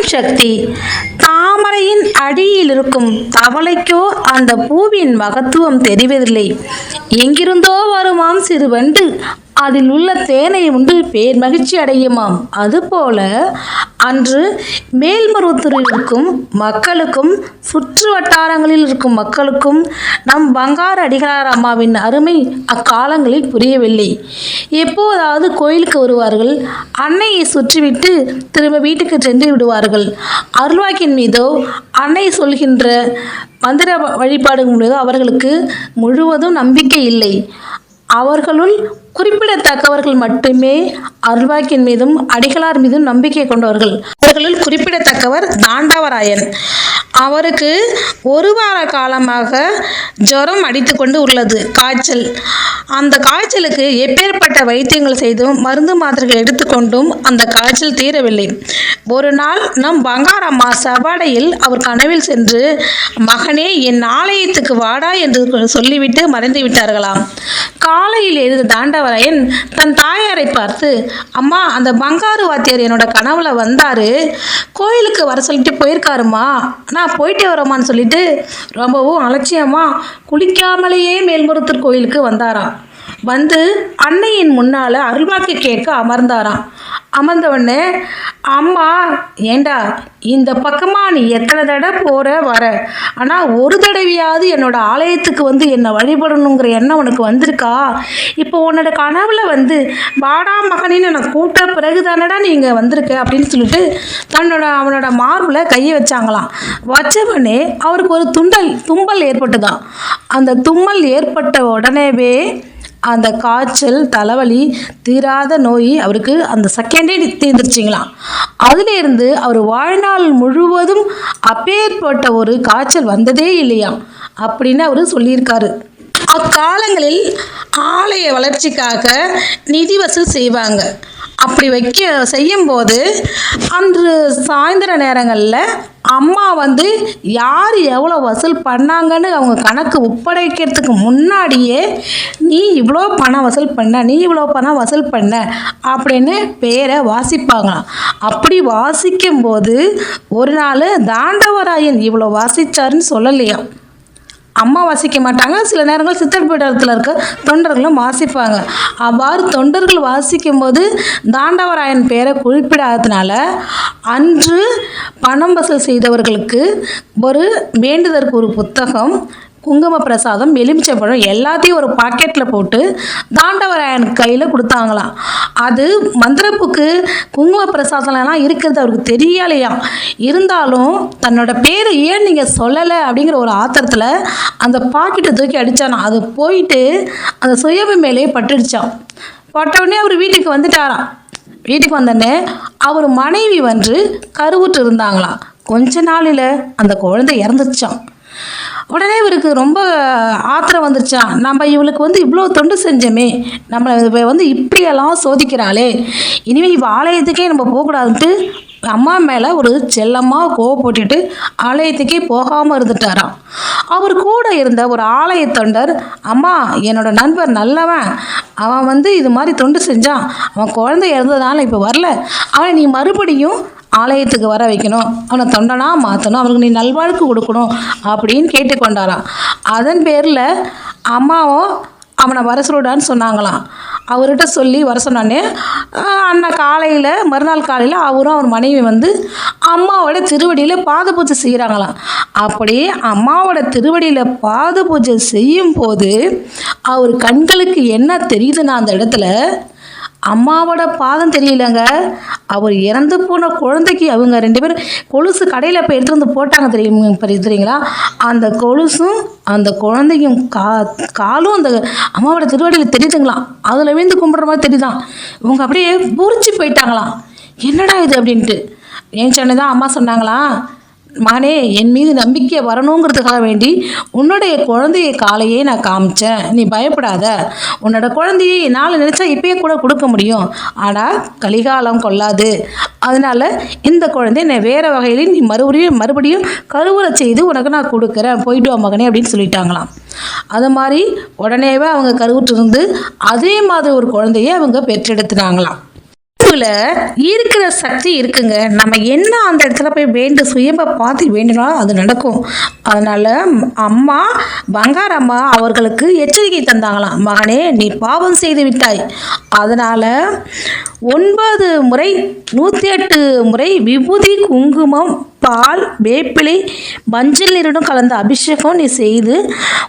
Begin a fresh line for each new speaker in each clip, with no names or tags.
ஓம் சக்தி தாமரையின் அடியில் இருக்கும் தவளைக்கோ அந்த பூவின் மகத்துவம் தெரிவதில்லை. எங்கிருந்தோ வருமாம் சிறுவண்டு அதில் உள்ள தேனை உண்டு பேர் மகிழ்ச்சி அடையுமாம். அதுபோல அன்று மேல்மருவத்தூரில் இருக்கும் மக்களுக்கும் சுற்று வட்டாரங்களில் இருக்கும் மக்களுக்கும் நம் பங்கார அடிகளார் அம்மாவின் அருமை அக்காலங்களில் புரியவில்லை. எப்போதாவது கோயிலுக்கு வருவார்கள் அன்னையை சுற்றிவிட்டு திரும்ப வீட்டுக்கு சென்று விடுவார்கள். அருள்வாக்கின் மீதோ அன்னை சொல்கின்ற மந்திர வழிபாடு மீதோ அவர்களுக்கு முழுவதும் நம்பிக்கை இல்லை. அவர்களுள் குறிப்பிடத்தக்கவர்கள் மட்டுமே அருள்வாக்கின் மீதும் அடிகளார் மீதும் நம்பிக்கை கொண்டவர்கள். அவர்களுள் குறிப்பிடத்தக்கவர் தாண்டவராயன். அவருக்கு ஒரு வார காலமாக ஜுரம் அடித்து கொண்டு உள்ளது. காய்ச்சல். அந்த காய்ச்சலுக்கு எப்பேற்பட்ட வைத்தியங்கள் செய்தும் மருந்து மாத்திரைகள் எடுத்துக்கொண்டும் அந்த காய்ச்சல் தீரவில்லை. ஒரு நாள் நம் பங்காரம்மா சவாடையில் அவர் கனவில் சென்று மகனே என் ஆலயத்துக்கு வாடா என்று சொல்லிவிட்டு மறைந்து விட்டார்களாம் காலையில் எழுந்த தாண்டவராயன் தன் தாயாரை பார்த்து அம்மா அந்த பங்காரு வாத்தியார் என்னோட கனவுல வந்தாரு. கோயிலுக்கு வர சொல்லிட்டு போயிருக்காருமா நான் போயிட்டே வரோமான்னு சொல்லிட்டு ரொம்பவும் அலட்சியமா குளிக்காமலேயே மேல்மருத்தூர் கோயிலுக்கு வந்தாராம். வந்து அன்னையின் முன்னால் அருள்வாக்கு கேட்க அமர்ந்தாராம். அமர்ந்தவொடனே அம்மா ஏண்டா இந்த பக்கமாக நீ எத்தனை தடவை போகிற வர? ஆனால் ஒரு தடவையாவது என்னோட ஆலயத்துக்கு வந்து என்னை வழிபடணுங்கிற எண்ணம் உனக்கு வந்திருக்கா? இப்போ உன்னோட கனவில் வந்து வாடா மகனின்னு நான் கூப்பிட்ட பிறகு தானடா நீங்கள் வந்திருக்க அப்படின்னு சொல்லிட்டு தன்னோட அவனோட மார்பில் கையை வச்சாங்களாம். வச்சவனே அவருக்கு ஒரு துண்டல் தும்பல் ஏற்பட்டுதான். அந்த தும்மல் ஏற்பட்ட உடனேவே அந்த காய்ச்சல் தலைவலி தீராத நோய் அவருக்கு அந்த செகண்டே தீர்ந்துருச்சிங்களாம். அதுலேருந்து அவர் வாழ்நாள் முழுவதும் அப்பேற்பட்ட ஒரு காய்ச்சல் வந்ததே இல்லையாம் அப்படின்னு அவர் சொல்லியிருக்காரு. அக்காலங்களில் ஆலய வளர்ச்சிக்காக நிதி வசூல் செய்வாங்க. அப்படி வைக்க செய்யும்போது அன்று சாயந்தர நேரங்களில் அம்மா வந்து யார் எவ்வளோ வசூல் பண்ணாங்கன்னு அவங்க கணக்கு ஒப்படைக்கிறதுக்கு முன்னாடியே நீ இவ்வளோ பணம் வசூல் பண்ண நீ இவ்வளோ பணம் வசூல் பண்ண அப்படின்னு பேரை வாசிப்பாங்களாம். அப்படி வாசிக்கும்போது ஒரு நாள் தாண்டவராயன் இவ்வளோ வாசிச்சாருன்னு சொல்லலையாம். அம்மா வாசிக்க மாட்டாங்க சில நேரங்கள் சித்தர்பீடத்தில் இருக்க தொண்டர்களும் வாசிப்பாங்க. அவ்வாறு தொண்டர்கள் வாசிக்கும்போது தாண்டவராயன் பேரை குறிப்பிடாததுனால அன்று பணம் வசூல் செய்தவர்களுக்கு ஒரு வேண்டுதற்கு ஒரு புத்தகம் குங்கும பிரசாதம் எலுமிச்சைப்பழம் எல்லாத்தையும் ஒரு பாக்கெட்டில் போட்டு தாண்டவராயன் கையில் கொடுத்தாங்களாம். அது மந்திரப்புக்கு குங்கும பிரசாதம்லாம் இருக்கிறது அவருக்கு தெரியலையாம் இருந்தாலும் தன்னோட பேரை ஏன் நீங்கள் சொல்லலை அப்படிங்கிற ஒரு ஆத்திரத்தில் அந்த பாக்கெட்டை தூக்கி அடித்தானா அது போயிட்டு அந்த சுயபு மேலேயே பட்டுடுச்சான் பட்டவுடனே அவர் வீட்டுக்கு வந்துட்டாராம். வீட்டுக்கு வந்தோடனே அவர் மனைவி வந்து கருவுற்று இருந்தாங்களாம் கொஞ்ச நாளில் அந்த குழந்தை இறந்துச்சான் உடனே இவருக்கு ரொம்ப ஆத்திரம் வந்துருச்சான் நம்ம இவளுக்கு வந்து இவ்வளோ தொண்டு செஞ்சோமே. நம்மளை வந்து இப்படியெல்லாம் சோதிக்கிறாளே. இனிமேல் இவள் ஆலயத்துக்கே நம்ம போகக்கூடாதுன்ட்டு அம்மா மேலே ஒரு செல்லமாக கோவப்பட்டுட்டு ஆலயத்துக்கே போகாமல் இருந்துட்டாராம் அவர் கூட இருந்த ஒரு ஆலய தொண்டர் அம்மா என்னோட நண்பர் நல்லவன். அவன் வந்து இது மாதிரி தொண்டு செஞ்சான். அவன் குழந்தை இறந்ததுனால இப்போ வரல. அவனை நீ மறுபடியும் ஆலயத்துக்கு வர வைக்கணும். அவனை தொண்டனாக மாற்றணும் அவனுக்கு நீ நல்வாழ்க்கை கொடுக்கணும் அப்படின்னு கேட்டுக்கொண்டாராம். அதன் பேரில் அம்மாவும் அவனை வர சொல்லுடான்னு சொன்னாங்களாம். அவர்கிட்ட சொல்லி வர சொன்னானே அண்ணன் காலையில் மறுநாள் காலையில் அவரும் அவர் மனைவி வந்து அம்மாவோட திருவடியில் பாத பூஜை செய்கிறாங்களாம் அப்படி அம்மாவோட திருவடியில் பாத பூஜை செய்யும் போது அவர் கண்களுக்கு என்ன தெரியுதுன்னா அந்த இடத்துல அம்மாவோட பாதம் தெரியலங்க. அவர் இறந்து போன குழந்தைக்கு அவங்க ரெண்டு பேரும் கொலுசு கடையில் போய் எடுத்துகிட்டு வந்து போட்டாங்க தெரியும் தெரியுங்களா? அந்த கொலுசும் அந்த குழந்தையும் கா காலும் அந்த அம்மாவோட திருவடியில் தெரியுதுங்களாம் அதில் விழுந்து கும்பிட்ற மாதிரி தெரியுதான் இவங்க அப்படியே பூரிச்சு போயிட்டாங்களாம். என்னடா இது அப்படின்ட்டு. ஏன் சொன்னதான் அம்மா சொன்னாங்களா? மகனே என் மீது நம்பிக்கை வரணுங்கிறதுக்காக வேண்டி உன்னுடைய குழந்தைய காலையே நான் காமிச்சேன். நீ பயப்படாத. உன்னோட குழந்தையை என்னால் நினச்சா இப்பயே கூட கொடுக்க முடியும். ஆனால் கலிகாலம் கொள்ளாது. அதனால் இந்த குழந்தைய நான் வேறு வகையில் நீ மறுபடியும் மறுபடியும் கருவுரை செய்து உனக்கு நான் கொடுக்குறேன். போயிட்டு வா மகனே அப்படின்னு சொல்லிட்டாங்களாம். அது மாதிரி உடனேவே அவங்க கருவுற்றிருந்து அதே மாதிரி ஒரு குழந்தைய அவங்க பெற்றெடுத்துனாங்களாம். உடம்புல இருக்கிற சக்தி இருக்குங்க. நம்ம என்ன அந்த இடத்துல போய் வேண்டு சுயம்பை பார்த்து வேண்டினாலும் அது நடக்கும். அதனால அம்மா பங்காரம்மா அவர்களுக்கு எச்சரிக்கை தந்தாங்களாம். மகனே நீ பாவம் செய்து விட்டாய். அதனால ஒன்பது முறை நூற்றி எட்டு முறை விபூதி குங்குமம் பால் வேப்பிலை மஞ்சள் நீருடன் கலந்த அபிஷேகம் நீ செய்து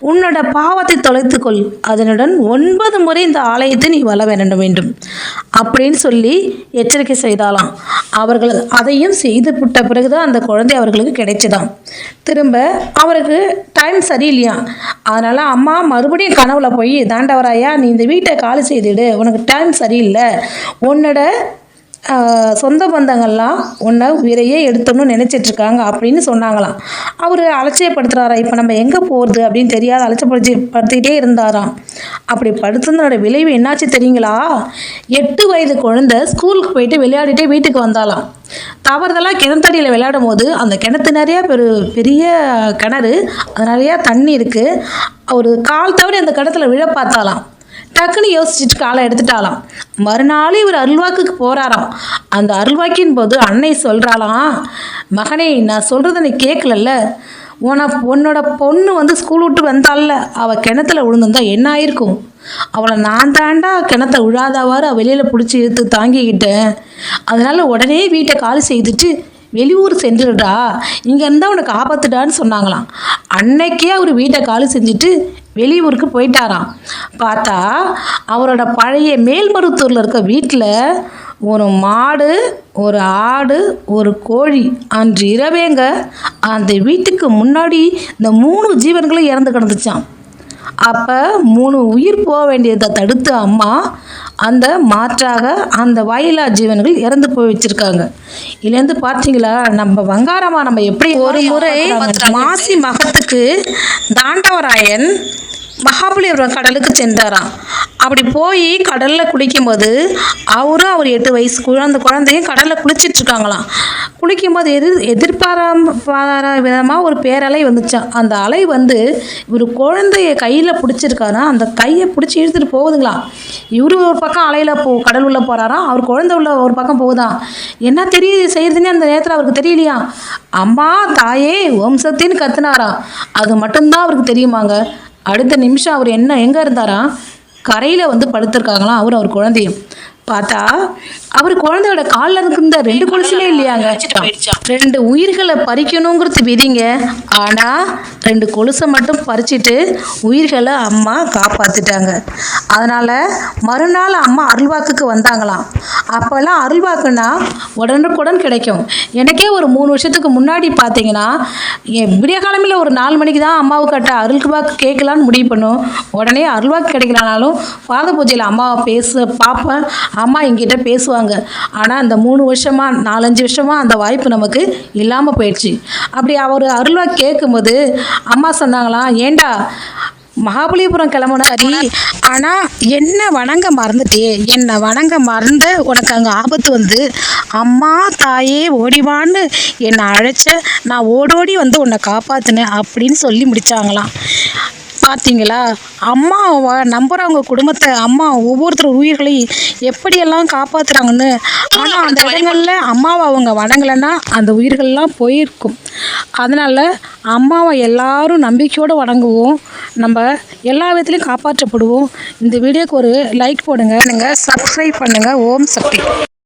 உன்னோட பாவத்தை தொலைத்துக்கொள். அதனுடன் ஒன்பது முறை இந்த ஆலயத்தை நீ வள வேண்ட வேண்டும். அப்படின்னு சொல்லி எச்சரிக்கை செய்தாலாம் அவர்கள் அதையும் செய்து விட்ட பிறகுதான் அந்த குழந்தை அவர்களுக்கு கிடைச்சதாம். திரும்ப அவருக்கு டைம் சரியில்லையா? அதனால் அம்மா மறுபடியும் கனவுல போய் தாண்டவராயா நீ இந்த வீட்டை காலி செய்துடு உனக்கு டைம் சரியில்லை. உன்னோட சொந்த பந்தங்கள்லாம் உன்னை உயிரையே எடுத்தணும்னு நினச்சிட்ருக்காங்க அப்படின்னு சொன்னாங்களாம். அவர் அலட்சியப்படுத்துகிறாரா இப்போ நம்ம எங்கே போகிறது அப்படின்னு தெரியாத அலட்சியப்படுத்தி படுத்திக்கிட்டே இருந்தாராம். அப்படி படுத்துனதோட விளைவு என்னாச்சு தெரியுங்களா? எட்டு வயது குழந்தை ஸ்கூலுக்கு போயிட்டு விளையாடிட்டே வீட்டுக்கு வந்தாலாம் தவறுதலாக கிணத்தடியில் விளையாடும் போது அந்த கிணத்து நிறையா பெரு பெரிய கிணறு அது நிறையா தண்ணி இருக்குது ஒரு கால் தவிர அந்த கிணத்துல விழ பார்த்தாலாம் டக்குன்னு யோசிச்சுட்டு காலை எடுத்துட்டாலாம் மறுநாள் இவர் அருள்வாக்குக்கு போகிறாராம் அந்த அருள்வாக்கின் போது அன்னை சொல்கிறாளாம் மகனே நான் சொல்கிறத நீ கேட்கலல்ல. உன உன்னோட பொண்ணு வந்து ஸ்கூல் விட்டு வந்தால அவள் கிணத்துல விழுந்திருந்தா என்ன ஆயிருக்கும்? அவளை நான் தாண்டா கிணத்த விழாதவாறு வெளியில் பிடிச்சி இழுத்து தாங்கிக்கிட்டேன். அதனால் உடனே வீட்டை காலி செய்துட்டு வெளியூர் சென்றுடா இங்கே இருந்தால் உனக்கு ஆபத்துடான்னு சொன்னாங்களாம். அன்னைக்கே அவர் வீட்டை காலி செஞ்சுட்டு வெளியூருக்கு போயிட்டாராம். பார்த்தா அவரோட பழைய மேல்மருத்தூரில் இருக்க வீட்டில் ஒரு மாடு ஒரு ஆடு ஒரு கோழி அன்று இரவேங்க. அந்த வீட்டுக்கு முன்னாடி இந்த மூணு ஜீவன்களும் இறந்து கிடந்துச்சான் அப்போ மூணு உயிர் போக வேண்டியதை தடுத்து அம்மா அந்த மாற்றாக அந்த வாயிலா ஜீவன்கள் இறந்து போய் வச்சிருக்காங்க. இதுலேருந்து பார்த்தீங்களா நம்ம வங்காரமா நம்ம எப்படி ஒரு முறை மாசி மகத்துக்கு தாண்டவராயன் மகாபலிபுரம் கடலுக்கு சென்றாராம். அப்படி போய் கடலில் குளிக்கும்போது அவரும் அவர் எட்டு வயசு குழந்த குழந்தையும் கடலில் குளிச்சிட்டு இருக்காங்களாம். குளிக்கும்போது எதிர் எதிர்பாராத விதமாக ஒரு பேரலை வந்துச்சாம் அந்த அலை வந்து இவர் குழந்தைய கையில் பிடிச்சிருக்காரா? அந்த கையை பிடிச்சி இழுத்துட்டு போகுதுங்களாம் இவரு ஒரு பக்கம் அலையில் போ கடல் உள்ளே போகிறாராம் அவர் குழந்தை உள்ள ஒரு பக்கம் போகுதாம் என்ன தெரிய செய்யுதுன்னு அந்த நேரத்தில் அவருக்கு தெரியலையா? அம்மா தாயே வம்சத்தின்னு கத்துனாராம் அது மட்டும்தான் அவருக்கு தெரியுமாங்க? அடுத்த நிமிஷம் அவர் என்ன எங்கே இருந்தாரா? கரையில் வந்து படுத்திருக்காங்களாம். அவர் அவர் குழந்தையும். பார்த்தா அவர் குழந்தையோட காலில் இருந்த ரெண்டு கொலுசுலே இல்லையாங்க. ரெண்டு உயிர்களை பறிக்கணுங்கிறது விதிங்க. ஆனால் ரெண்டு கொலுசை மட்டும் பறிச்சிட்டு உயிர்களை அம்மா காப்பாற்றிட்டாங்க அதனால் மறுநாள் அம்மா அருள்வாக்குக்கு வந்தாங்களாம். அப்போல்லாம் அருள்வாக்குன்னா உடனுக்குடன் கிடைக்கும். எனக்கே ஒரு மூணு வருஷத்துக்கு முன்னாடி பார்த்தீங்கன்னா என் விடிய காலமில் ஒரு நாலு மணிக்கு தான் அம்மாவுக்கு கட்ட அருள்வாக்கு கேட்கலான்னு முடிவு பண்ணும். உடனே அருள்வாக்கு கிடைக்கலனாலும் பாத பூஜையில் அம்மாவை பேச பார்ப்பேன் அம்மா என்கிட்ட பேசுவாங்க. ஆனால் அந்த மூணு வருஷமாக நாலஞ்சு வருஷமாக அந்த வாய்ப்பு நமக்கு இல்லாமல் போயிடுச்சு. அப்படி அவர் அருளாக கேட்கும்போது அம்மா சொன்னாங்களாம் ஏண்டா மகாபலிபுரம் கிளம்புனா சரி ஆனால் என்ன வணங்க மறந்துட்டே என்னை வணங்க மறந்த உனக்கு அங்கே ஆபத்து வந்து. அம்மா தாயே ஓடிவான்னு என்னை அழைச்ச நான் ஓடோடி வந்து உன்னை காப்பாற்றினேன் அப்படின்னு சொல்லி முடித்தாங்களாம் பார்த்தீங்களா? அம்மாவை நம்புகிறவங்க குடும்பத்தை அம்மா ஒவ்வொருத்தர் உயிர்களையும் எப்படியெல்லாம் காப்பாற்றுறாங்கன்னு ஆனால் அந்த இடங்கள்ல அம்மாவை அவங்க வணங்கலைன்னா அந்த உயிர்கள்லாம் போயிருக்கும். அதனால் அம்மாவை எல்லாரும் நம்பிக்கையோடு வணங்குவோம். நம்ம எல்லா விதத்துலையும் காப்பாற்றப்படுவோம். இந்த வீடியோக்கு ஒரு லைக் போடுங்க. நீங்கள் சப்ஸ்கிரைப் பண்ணுங்கள் ஓம் சக்தி.